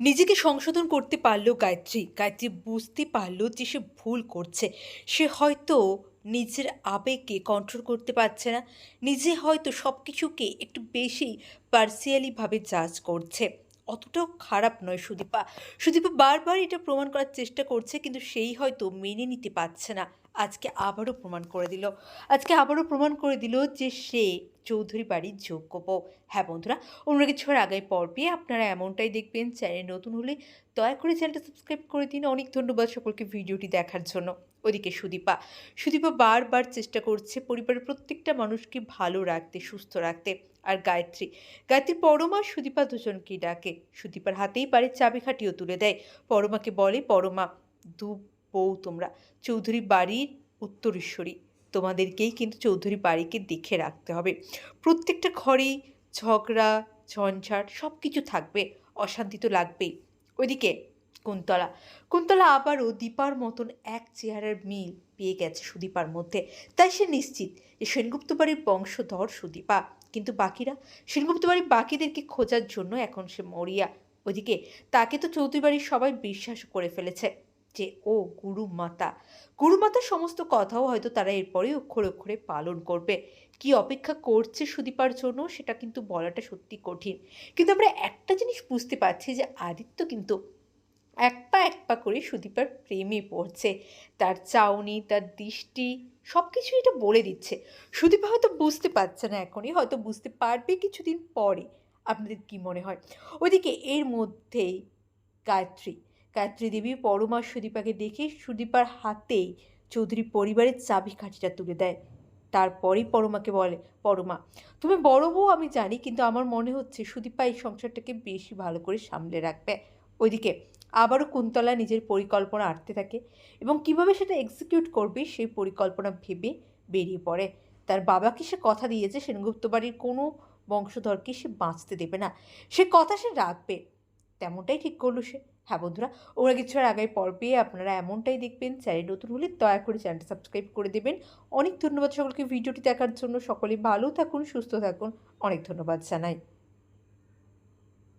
নিজেকে সংশোধন করতে পারল গায়ত্রী। গায়ত্রী বুঝতে পারল যে সে ভুল করছে। সে হয়তো নিজের আবেগকে কন্ট্রোল করতে পারছে না। নিজে হয়তো সব কিছুকে একটু বেশি পার্সিয়ালিভাবে জাজ করছে। অতটাও খারাপ নয় সুদীপা। সুদীপা বারবার এটা প্রমাণ করার চেষ্টা করছে, কিন্তু সেই হয়তো মেনে নিতে পারছে না। আজকে আবারও প্রমাণ করে দিল। আজকে আবারও প্রমাণ করে দিল যে সে চৌধুরী বাড়ির যোগ্য বউ। হ্যাঁ বন্ধুরা, অন্য কিছুর আগামী পর্বে আপনারা এমনটাই দেখবেন। চ্যানেল নতুন হলে দয়া করে চ্যানেলটা সাবস্ক্রাইব করে দিন। অনেক ধন্যবাদ সকলকে ভিডিওটি দেখার জন্য। ওদিকে সুদীপা সুদীপা বারবার চেষ্টা করছে পরিবারের প্রত্যেকটা মানুষকে ভালো রাখতে, সুস্থ রাখতে। আর গায়ত্রী। গায়ত্রীর পরমা সুদীপা দুজনকেই ডাকে। সুদীপার হাতেই বাড়ির চাবিকাঠিও তুলে দেয়। পরমাকে বলে, পরমা, দু বউ তোমরা। চৌধুরী বাড়ির উত্তরেশ্বরী। তোমাদেরকেই কিন্তু চৌধুরী বাড়িকে দেখে রাখতে হবে। প্রত্যেকটা ঘরেই ঝগড়া, ঝঞ্ঝাট সব কিছু থাকবে। অশান্তি তো লাগবেই। ওইদিকে কুন্তলা। কুন্তলা আবারও দীপার মতন এক চেহারার মিল পেয়ে গেছে সুদীপার মধ্যে। তাই সে নিশ্চিত যে সেনগুপ্ত বাড়ির বংশধর সুদীপা। কিন্তু বাকিরা সেনগুপ্ত বাড়ির বাকিদেরকে খোঁজার জন্য এখন সে মরিয়া। ওদিকে তাকে তো চৌধুরী বাড়ির সবাই বিশ্বাস করে ফেলেছে যে ও গুরু মাতা। গুরুমাতার সমস্ত কথাও হয়তো তারা এরপরে অক্ষরে অক্ষরে পালন করবে। কি অপেক্ষা করছে সুদীপার জন্য সেটা কিন্তু বলাটা সত্যি কঠিন। কিন্তু আমরা একটা জিনিস বুঝতে পারছি যে আদিত্য কিন্তু এক পা এক পা করে সুদীপার প্রেমে পড়ছে। তার চাউনি, তার দৃষ্টি সব কিছু এটা বলে দিচ্ছে। সুদীপা হয়তো বুঝতে পারছে না এখনই, হয়তো বুঝতে পারবে কিছুদিন পরে। আপনাদের কি মনে হয়? ওইদিকে এর মধ্যেই গায়ত্রী। গায়ত্রী দেবী পরমা সুদীপাকে দেখে সুদীপার হাতেই চৌধুরী পরিবারের চাবিকাঠিটা তুলে দেয়। তারপরেই পরমাকে বলে, পরমা, তুমি বড় বউ, আমি জানি, কিন্তু আমার মনে হচ্ছে সুদীপা এই সংসারটাকে বেশি ভালো করে সামলে রাখবে। ওইদিকে আবারও কুন্তলা নিজের পরিকল্পনা আঁটতে থাকে এবং কীভাবে সেটা এক্সিকিউট করবে সেই পরিকল্পনা ভেবে বেরিয়ে পড়ে। তার বাবাকে সে কথা দিয়েছে, সেনগুপ্ত বাড়ির কোনো বংশধরকে সে বাঁচতে দেবে না। সে কথা সে রাখবে, তেমনটাই ঠিক করল সে। হ্যাঁ বন্ধুরা, ওরা কিছুর আগামী পর্বে আপনারা এমনটাই দেখবেন। চ্যানেল নতুন হলে দয়া করে চ্যানেলটা সাবস্ক্রাইব করে দেবেন। অনেক ধন্যবাদ সকলকে ভিডিওটি দেখার জন্য। সকলে ভালো থাকুন, সুস্থ থাকুন। অনেক ধন্যবাদ জানাই।